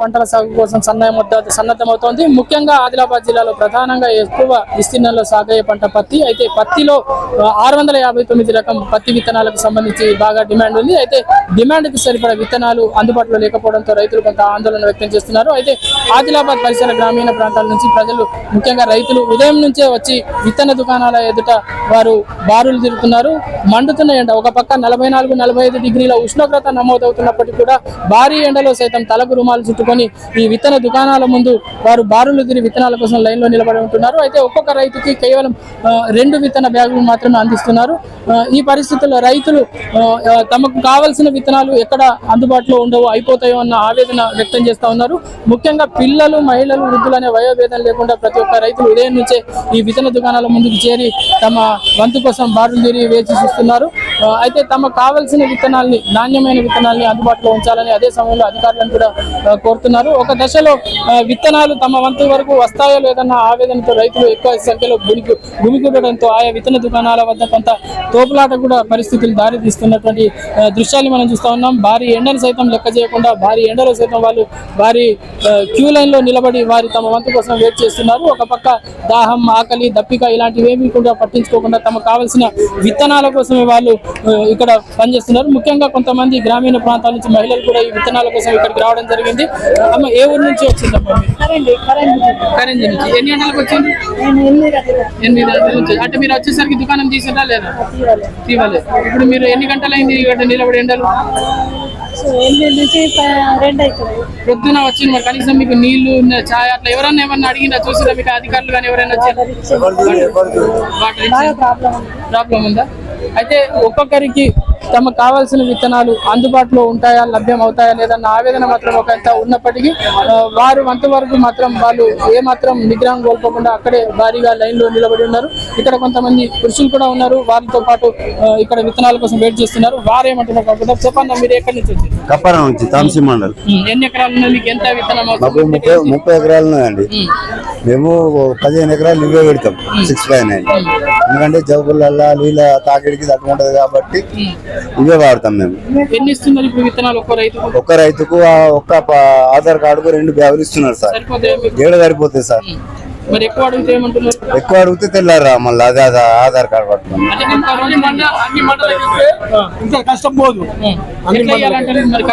పంటల సాగు కోసం సన్నద్ధ సన్నద్ధమవుతోంది. ముఖ్యంగా ఆదిలాబాద్ జిల్లాలో ప్రధానంగా ఎక్కువ విస్తీర్ణంలో సాగయ్యే పంట పత్తి. అయితే పత్తిలో ఆరు వందల యాభై తొమ్మిది రకం పత్తి విత్తనాలకు సంబంధించి బాగా డిమాండ్ ఉంది. అయితే డిమాండ్కి సరిపడా విత్తనాలు అందుబాటులో లేకపోవడంతో రైతులు కొంత ఆందోళన వ్యక్తం చేస్తున్నారు. అయితే ఆదిలాబాద్ పరిసర గ్రామీణ ప్రాంతాల నుంచి ప్రజలు ముఖ్యంగా రైతులు ఉదయం నుంచే వచ్చి విత్తన దుకాణాల ఎదుట వారు బారులు తిరుగుతున్నారు. మండుతున్న ఎండ ఒక పక్క నలభై నాలుగు నలభై ఐదు డిగ్రీల ఉష్ణోగ్రత నమోదవుతున్నప్పటికీ కూడా భారీ ఎండలో సైతం తలకు రుమాలు చుట్టుకొని ఈ విత్తన దుకాణాల ముందు వారు బారులు తిరిగి విత్తనాల కోసం లైన్లో నిలబడి ఉంటున్నారు. అయితే ఒక్కొక్క రైతుకి కేవలం రెండు విత్తన బ్యాగులు మాత్రమే అందిస్తున్నారు. ఈ పరిస్థితుల్లో రైతులు తమకు కావలసిన విత్తనాలు ఎక్కడ అందుబాటులో ఉండవు అయిపోతాయో అన్న ఆవేదన వ్యక్తం చేస్తూ ఉన్నారు. ముఖ్యంగా పిల్లలు మహిళలు వృద్ధులు అనే వయోభేదం లేకుండా ప్రతి ఒక్క రైతులు ఉదయం నుంచే ఈ విత్తన దుకాణాల ముందుకు చేరి తమ వంతు కోసం బారులు తిరిగి వేచి చూస్తున్నారు. అయితే తమకు కావలసిన విత్తనాల్ని నాణ్యమైన విత్తనాల్ని అందుబాటులో ఉంచాలని అదే సమయంలో అధికారులను కూడా కోరుతున్నారు. ఒక దశలో విత్తనాలు తమ వంతు వరకు వస్తాయో లేదన్న ఆవేదనతో రైతులు ఎక్కువ సంఖ్యలో గుమికి గుమికూడడంతో ఆయా విత్తన దుకాణాల వద్ద కొంత తోపులాట కూడా పరిస్థితులు దారి తీస్తున్నటువంటి దృశ్యాలు మనం చూస్తూ ఉన్నాం. భారీ ఎండను సైతం లెక్క చేయకుండా భారీ ఎండలో సైతం వాళ్ళు భారీ క్యూ లైన్లో నిలబడి వారి తమ వంతు కోసం వెయిట్ చేస్తున్నారు. ఒక పక్క దాహం ఆకలి దప్పిక ఇలాంటివి ఏమీ కూడా పట్టించుకోకుండా తమకు కావలసిన విత్తనాల కోసమే వాళ్ళు ఇక్కడ పనిచేస్తున్నారు. ముఖ్యంగా కొంతమంది గ్రామీణ ప్రాంతాల నుంచి మహిళలు కూడా ఈ విత్తనాల కోసం ఇక్కడికి రావడం జరిగింది. అమ్మ ఏ ఊరు నుంచి వచ్చిందమ్మా? కరెంజీ నుంచి ఎన్ని గంటలకు వచ్చింది? ఎనిమిది గంటల నుంచి అంటే మీరు వచ్చేసరికి దుకాణం తీసిందా లేదా? తీవాలి ఇప్పుడు మీరు ఎన్ని గంటలైంది ఇక్కడ నిలబడి ఎండలు? ఎనిమిది నుంచి ప- రెండు అవుతుంది. పొద్దున వచ్చింది. మరి కనీసం మీకు నీళ్ళు ఛాయ్ అట్లా ఎవరన్నా ఏమన్నా అడిగినా చూసినా మీకు అధికారులు కానీ ఎవరైనా వచ్చారు? ప్రాబ్లం ఉందా? అయితే ఒక్కొక్కరికి తమకు కావాల్సిన విత్తనాలు అందుబాటులో ఉంటాయా లభ్యం అవుతాయా లేదన్న ఆవేదన మాత్రం ఒకంత ఉన్నప్పటికీ వారు అంతవరకు వరకు మాత్రం వాళ్ళు ఏ మాత్రం నిగ్రహం కోల్పోకుండా అక్కడే భారీగా లైన్లో నిలబడి ఉన్నారు. ఇక్కడ కొంతమంది పురుషులు కూడా ఉన్నారు. వారితో పాటు ఇక్కడ విత్తనాల కోసం వెయిట్ చేస్తున్నారు. వారు ఏమంటున్నారు కాకుండా చెప్పండి మీరు ఎక్కడి నుంచి వచ్చారు? కప్పరం నుంచి తాంసీ మండల్. ఎన్ని ఎకరాలు మీకు ఎంత విత్తనం మాకు అవుతుంది ముప్పై ముప్పై ఎకరాలు ఉన్నాయండి మేము పదిహేను ఎకరాలు ఇవే పెడతాం సిక్స్ ఫైవ్ నైన్ ఎందుకంటే జబ్బులల్లా నీళ్ళ తాకిడికి తట్టుకుంటది కాబట్టి ఇవే వాడతాం మేము. ఎన్ని ఇస్తున్నారు ఇప్పుడు విత్తనాలు ఒక్కో రైతుకు? ఒక్క రైతుకు ఒక్క ఆధార్ కార్డుకు రెండు బ్యాగులు ఇస్తున్నారు సార్. ఏడ సరిపోతుంది సార్. మరి ఎక్కువ అడిగితే ఏమంటున్నారు? ఎక్కువ అడిగితే తెల్లారా మళ్ళీ అదే అదే ఆధార్ కార్డు పట్టుకుని. అంటే ఇంకా అన్ని అన్ని ఇస్తే కష్టం పోదు. ఎట్లా ఇవ్వాలంటారు మరి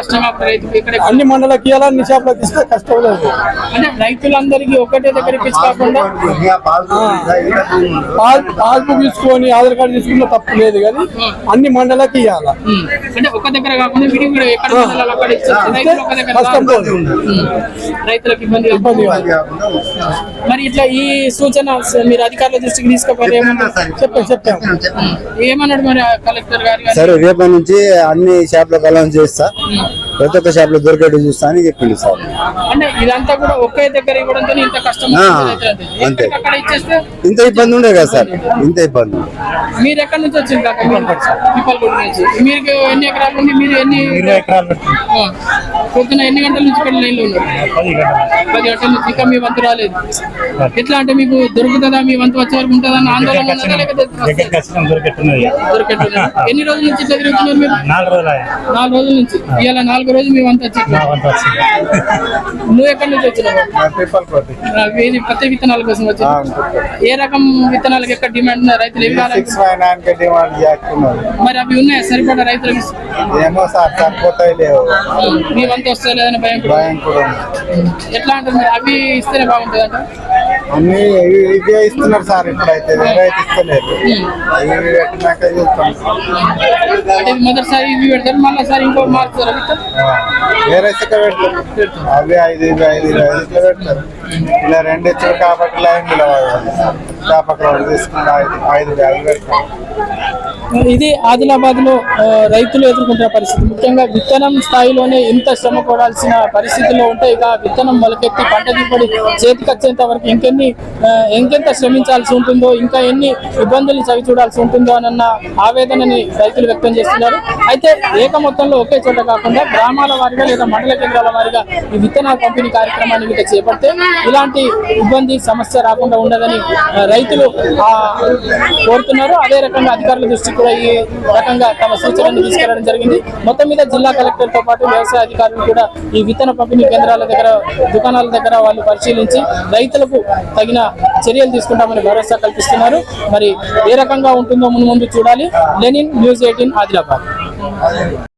రైతుకు ఇక్కడ అన్ని మండలకి ఇవ్వాలని షాప్లోకి ఇస్తే కష్టం లేదు. అంటే రైతులందరికీ ఒకటే దగ్గర కాకుండా పాస్ పాస్బుక్ తీసుకొని ఆధార్ కార్డు తీసుకున్న తప్పు లేదు కానీ అన్ని మండలకి ఇవ్వాల ఉమ్, అంటే ఒక దగ్గర కాకుండా విడి కూడా ఎక్కడ మండలాలు అక్కడ ఇచ్చేస్తే రైతులు ఒక దగ్గర కష్టం కాదు. పోదు. ఉమ్, రైతులకు ఇబ్బంది ఇబ్బంది. కాదు. మరి ఇట్లా ఈ సూచన మీరు అధికారుల దృష్టికి తీసుకుపోయి ఏమన్నారు చెప్పాం చెప్పాం ఏమన్నాడు మరి కలెక్టర్ గారు? సరే రేపటి నుంచి అన్ని షాప్లకు అలౌన్స్ చేస్తా. ప్రతి ఒక్క షాప్లో దొరికేట్టు చూస్తా అని చెప్పిండు సార్. అంటే ఇదంతా కూడా ఒకే దగ్గర ఇవ్వడంతో ఇంత కష్టం. అంతే. ఇంత ఇబ్బంది ఉండే కదా సార్. ఇంత ఇబ్బంది. మీరు ఎక్కడి నుంచి వచ్చింది కాక? నుంచి. మీకు ఎన్ని ఎకరాలు ఉంది మీరు ఎన్ని ఆ. పొద్దున ఎన్ని గంటల నుంచి ఇక్కడ లైన్లో ఉన్నారు? పది గంటల నుంచి. ఇంకా మీ వంతు రాలేదు. ఎట్లా అంటే మీకు దొరుకుతుందా? మీ వంతు వచ్చే వరకు ఉంటుందా ఆందోళన దొరికెట్టున్నది? ఎన్ని రోజుల నుంచి ఇట్లా తిరుగుతున్నారు మీరు? నాలుగు రోజులు నుంచి. ఇవాళ నాలుగు రోజులు మీ వంతు వచ్చి నువ్వు ఎక్కడి నుంచి వచ్చినావు? ఇది పత్తి విత్తనాల కోసం వచ్చి ఏ రకం విత్తనాలకు ఎక్కడ డిమాండ్ ఉందా రైతులు చేస్తున్నారు. మరి అవి ఉన్నాయా? సరిపడా రైతులకు? ఏమో సార్ సరిపోతాయి లేవు. మీ వంతు వస్తా లేదని భయం కూడా? భయం కూడా. ఎట్లా అంటే మరి అవి ఇస్తేనే బాగుంటుంది అంట అన్ని ఇవి ఇవే ఇస్తున్నారు సార్ ఇప్పుడైతే. వేరే అయితే ఇస్తలేదు పెట్టినాక చూస్తాం. అంటే ఇది మొదటిసారి ఇవి పెడతారు మళ్ళీ సారి ఇంకో మార్చుతారు ఆ, వేరే ఇసుక పెడతారు. అవి ఐదు ఇవి ఐదు ఇవి ఐదు ఇట్లా పెడతారు. ఇలా రెండు ఇచ్చారు కాబట్టి లైన్ నిలబడాలి చేపకలు తీసుకుని ఐదు ఐదు బ్యాగులు పెడతారు. ఇది ఆదిలాబాద్లో రైతులు ఎదుర్కొంటున్న పరిస్థితి. ముఖ్యంగా విత్తనం స్థాయిలోనే ఇంత శ్రమ పడాల్సిన పరిస్థితుల్లో ఉంటే ఇక విత్తనం మొలకెత్తి పంట దిగుబడి చేతికొచ్చేంత వరకు ఇంకెన్ని ఇంకెంత శ్రమించాల్సి ఉంటుందో ఇంకా ఎన్ని ఇబ్బందులు చవి చూడాల్సి ఉంటుందో అన్న ఆవేదనని రైతులు వ్యక్తం చేస్తున్నారు. అయితే ఏక మొత్తంలో ఒకే చోట కాకుండా గ్రామాల వారిగా లేదా మండల కేంద్రాల వారిగా ఈ విత్తనాల పంపిణీ కార్యక్రమాన్ని ఇంకా చేపడితే ఇలాంటి ఇబ్బంది సమస్య రాకుండా ఉండదని రైతులు కోరుతున్నారు. అదే రకంగా అధికారుల దృష్టికి కూడా ఈ రకంగా తమ సూచనలు తీసుకెళ్ళడం జరిగింది. మొత్తం మీద జిల్లా కలెక్టర్తో పాటు వ్యవసాయ అధికారులు కూడా ఈ విత్తన పంపిణీ కేంద్రాల దగ్గర దుకాణాల దగ్గర వాళ్ళు పరిశీలించి రైతులకు తగిన చర్యలు తీసుకుంటామని భరోసా కల్పిస్తున్నారు. మరి ఏ రకంగా ఉంటుందో ముందు ముందు చూడాలి. Lenin news eighteen Adilabad.